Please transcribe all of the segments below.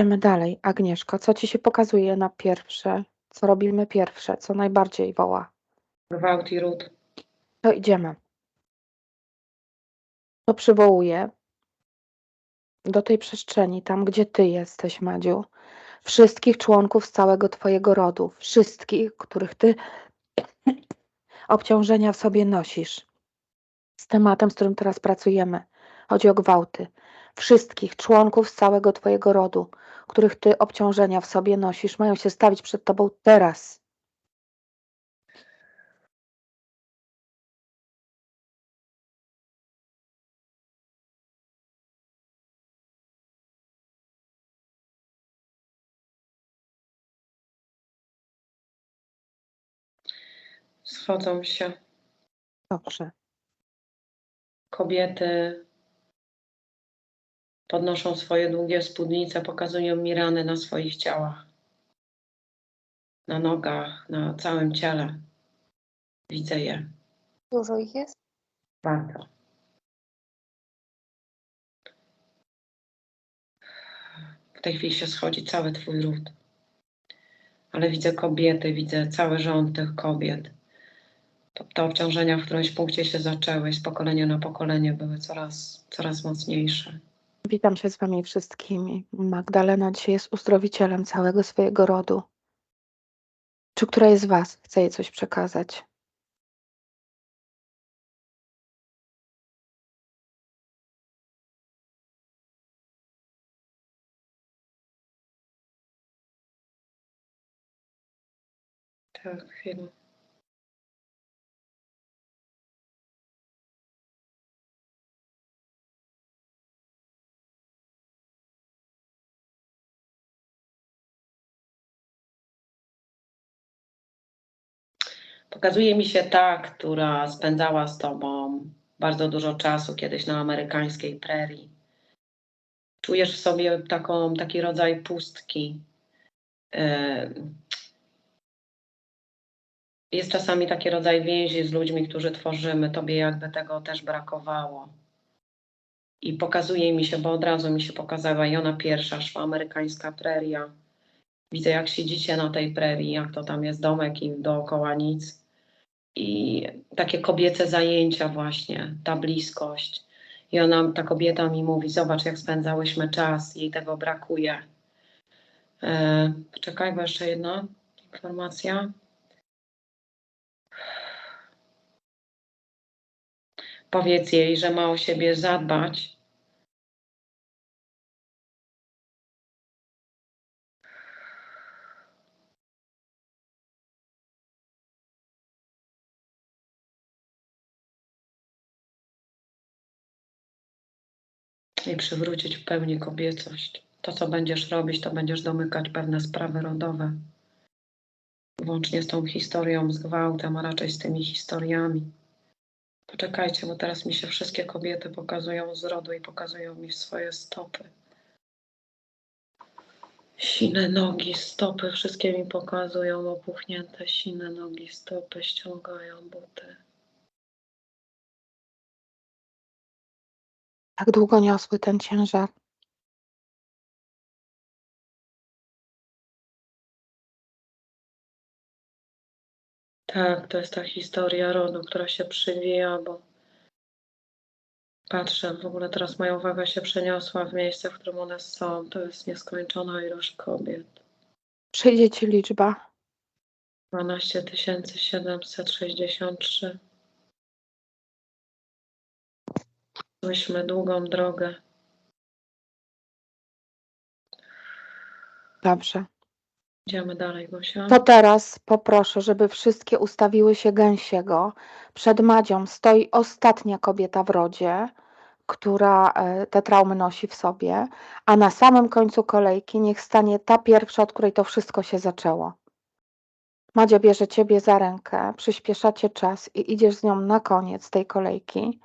Idziemy dalej. Agnieszko, co ci się pokazuje na pierwsze? Co robimy pierwsze? Co najbardziej woła? Gwałt i ród. To idziemy. To przywołuje do tej przestrzeni, tam gdzie ty jesteś, Madziu, wszystkich członków z całego twojego rodu, wszystkich, których ty obciążenia w sobie nosisz. Z tematem, z którym teraz pracujemy. Chodzi o gwałty. Wszystkich członków z całego twojego rodu, których ty obciążenia w sobie nosisz, mają się stawić przed tobą teraz. Schodzą się Dobrze. kobiety, podnoszą swoje długie spódnice, pokazują mi rany na swoich ciałach, na nogach, na całym ciele. Widzę je Dużo ich jest? bardzo. W tej chwili się schodzi cały Twój ród. Ale widzę kobiety, widzę cały rząd tych kobiet. To, te obciążenia w którymś punkcie się zaczęły, z pokolenia na pokolenie były coraz, coraz mocniejsze. Witam się z wami wszystkimi. Magdalena dzisiaj jest uzdrowicielem całego swojego rodu. Czy któraś z was chce jej coś przekazać? Tak, chwilę. Pokazuje mi się ta, która spędzała z tobą bardzo dużo czasu kiedyś na amerykańskiej prerii. Czujesz w sobie taką, taki rodzaj pustki. Yy, Jest czasami taki rodzaj więzi z ludźmi, którzy tworzymy. Tobie jakby tego też brakowało. I pokazuje mi się, bo od razu mi się pokazała i ona pierwsza szła, amerykańska preria. Widzę, jak siedzicie na tej prerii, jak to tam jest domek i dookoła nic. I takie kobiece zajęcia właśnie, ta bliskość. I ona, ta kobieta mi mówi, zobacz jak spędzałyśmy czas, jej tego brakuje. E, czekaj, bo jeszcze jedna informacja. Powiedz jej, że ma o siebie zadbać. I przywrócić w pełni kobiecość. To, co będziesz robić, to będziesz domykać pewne sprawy rodowe. Łącznie z tą historią, z gwałtem, a raczej z tymi historiami. Poczekajcie, bo teraz mi się wszystkie kobiety pokazują z rodu i pokazują mi swoje stopy. Sine nogi, stopy, wszystkie mi pokazują opuchnięte sine nogi, stopy, ściągają buty. Jak długo niosły ten ciężar? Tak, to jest ta historia rodu, która się przywija, bo patrzę, w ogóle teraz moja uwaga się przeniosła w miejsce, w którym one są. To jest nieskończona ilość kobiet. Przyjdzie ci liczba. 12 763. Myśmy długą drogę. Dobrze. Idziemy dalej, Gosia. To teraz poproszę, żeby wszystkie ustawiły się gęsiego. Przed Madzią stoi ostatnia kobieta w rodzie, która e, te traumy nosi w sobie, a na samym końcu kolejki niech stanie ta pierwsza, od której to wszystko się zaczęło. Madzia bierze ciebie za rękę, przyspieszacie czas i idziesz z nią na koniec tej kolejki.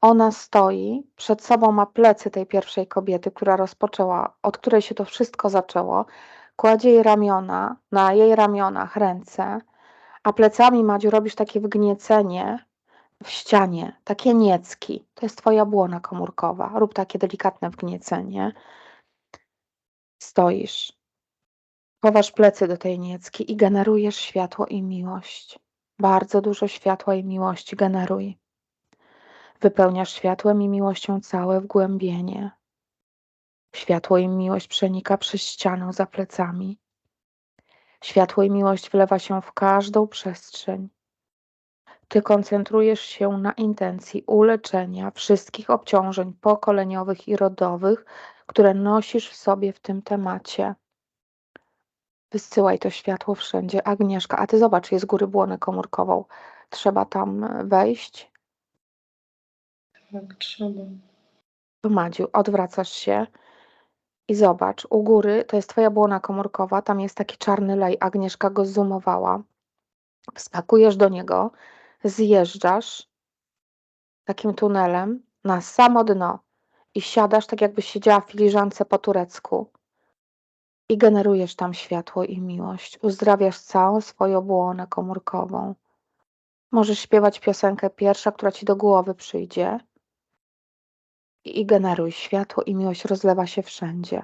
Ona stoi, przed sobą ma plecy tej pierwszej kobiety, która rozpoczęła, od której się to wszystko zaczęło. Kładzie jej ramiona, na jej ramionach ręce, a plecami, Madziu, robisz takie wgniecenie w ścianie, takie niecki. To jest twoja błona komórkowa. Rób takie delikatne wgniecenie. Stoisz. Chowasz plecy do tej niecki i generujesz światło i miłość. Bardzo dużo światła i miłości generuj. Wypełniasz światłem i miłością całe wgłębienie. Światło i miłość przenika przez ścianę za plecami. Światło i miłość wlewa się w każdą przestrzeń. Ty koncentrujesz się na intencji uleczenia wszystkich obciążeń pokoleniowych i rodowych, które nosisz w sobie w tym temacie. Wysyłaj to światło wszędzie. Agnieszka, a ty zobacz, jest góry błonę komórkową. Trzeba tam wejść. Tak, trzeba. To Madziu, odwracasz się i zobacz, u góry to jest twoja błona komórkowa, tam jest taki czarny lej, Agnieszka go zoomowała. Wskakujesz do niego, zjeżdżasz takim tunelem na samo dno i siadasz tak jakbyś siedziała w filiżance po turecku i generujesz tam światło i miłość. Uzdrawiasz całą swoją błonę komórkową. Możesz śpiewać piosenkę pierwsza, która ci do głowy przyjdzie i generuj światło i miłość rozlewa się wszędzie.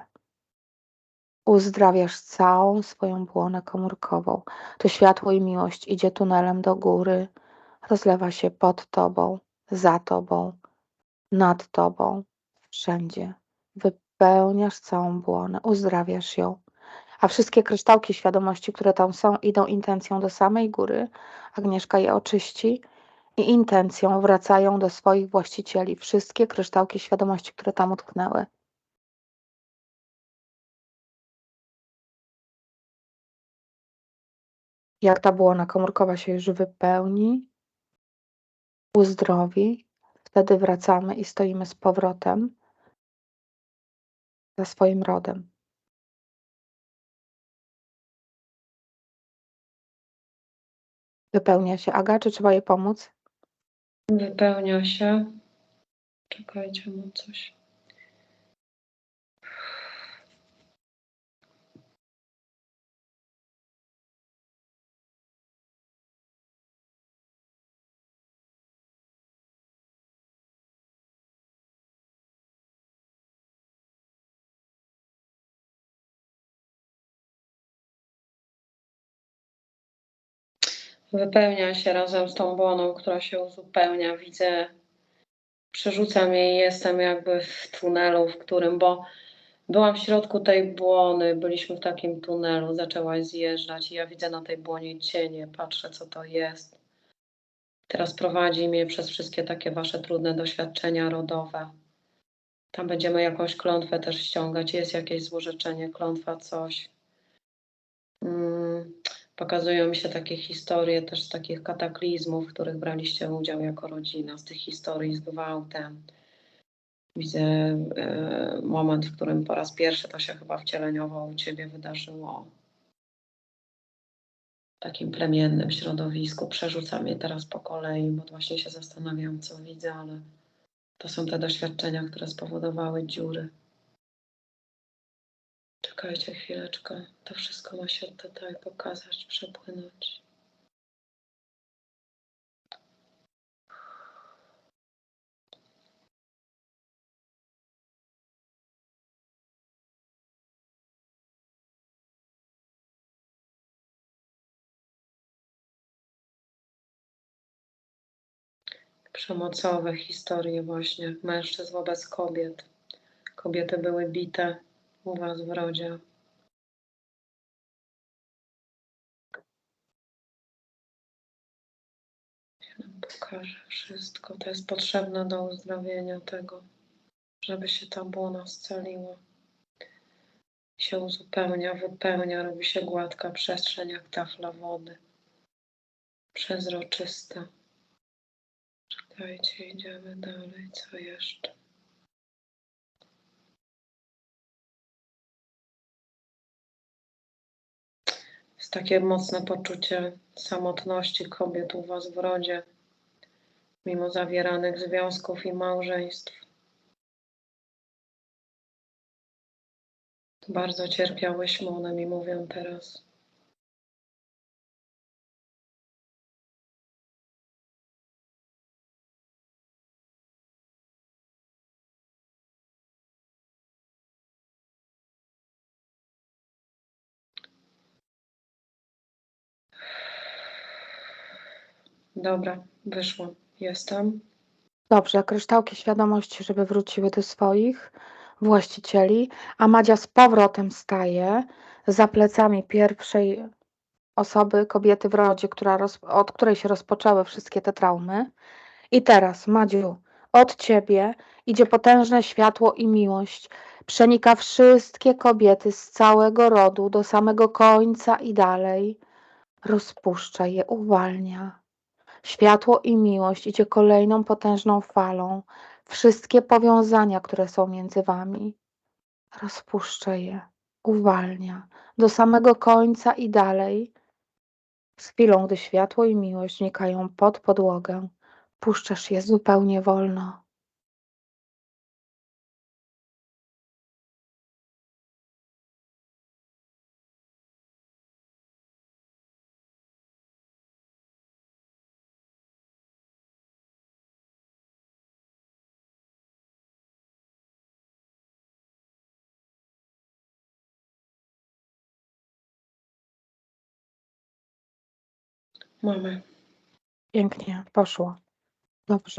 Uzdrawiasz całą swoją błonę komórkową. To światło i miłość idzie tunelem do góry, rozlewa się pod tobą, za tobą, nad tobą, wszędzie. Wypełniasz całą błonę, uzdrawiasz ją. A wszystkie kryształki świadomości, które tam są, idą intencją do samej góry. Agnieszka je oczyści i intencją wracają do swoich właścicieli. Wszystkie kryształki świadomości, które tam utknęły. Jak ta błona komórkowa się już wypełni, uzdrowi, wtedy wracamy i stoimy z powrotem za swoim rodem. Wypełnia się Aga, czy trzeba jej pomóc? Wypełnia się. Czekajcie, mam coś. Wypełnia się razem z tą błoną, która się uzupełnia. Widzę, przerzucam jej, jestem jakby w tunelu, w którym, bo byłam w środku tej błony, byliśmy w takim tunelu, zaczęłaś zjeżdżać i ja widzę na tej błonie cienie, patrzę co to jest. Teraz prowadzi mnie przez wszystkie takie wasze trudne doświadczenia rodowe. Tam będziemy jakąś klątwę też ściągać, jest jakieś złorzeczenie, klątwa, coś. Pokazują mi się takie historie też z takich kataklizmów, w których braliście udział jako rodzina, z tych historii z gwałtem. Widzę e, moment, w którym po raz pierwszy to się chyba wcieleniowo u Ciebie wydarzyło. W takim plemiennym środowisku. Przerzucam je teraz po kolei, bo właśnie się zastanawiam, co widzę, ale to są te doświadczenia, które spowodowały dziury. Czekajcie chwileczkę. To wszystko ma się tutaj pokazać, przepłynąć. Przemocowe historie właśnie mężczyzn wobec kobiet. Kobiety były bite u Was w rodzie. Ja nam pokażę wszystko. To jest potrzebne do uzdrowienia tego, żeby się ta błona scaliła. Się uzupełnia, wypełnia, robi się gładka przestrzeń jak tafla wody. Przezroczysta. Czekajcie, idziemy dalej. Co jeszcze? Takie mocne poczucie samotności kobiet u Was w rodzie, mimo zawieranych związków i małżeństw. Bardzo cierpiałyśmy, one mi mówią teraz. Dobra, wyszło. Jestem. Dobrze, kryształki świadomości, żeby wróciły do swoich właścicieli, a Madzia z powrotem staje za plecami pierwszej osoby, kobiety w rodzie, która roz, od której się rozpoczęły wszystkie te traumy. I teraz, Madziu, od ciebie idzie potężne światło i miłość. Przenika wszystkie kobiety z całego rodu do samego końca i dalej. Rozpuszcza je, uwalnia. Światło i miłość idzie kolejną potężną falą. Wszystkie powiązania, które są między wami, rozpuszcza je, uwalnia do samego końca i dalej. Z chwilą, gdy światło i miłość wnikają pod podłogę, puszczasz je zupełnie wolno. Mamy. Pięknie, poszło. Dobrze.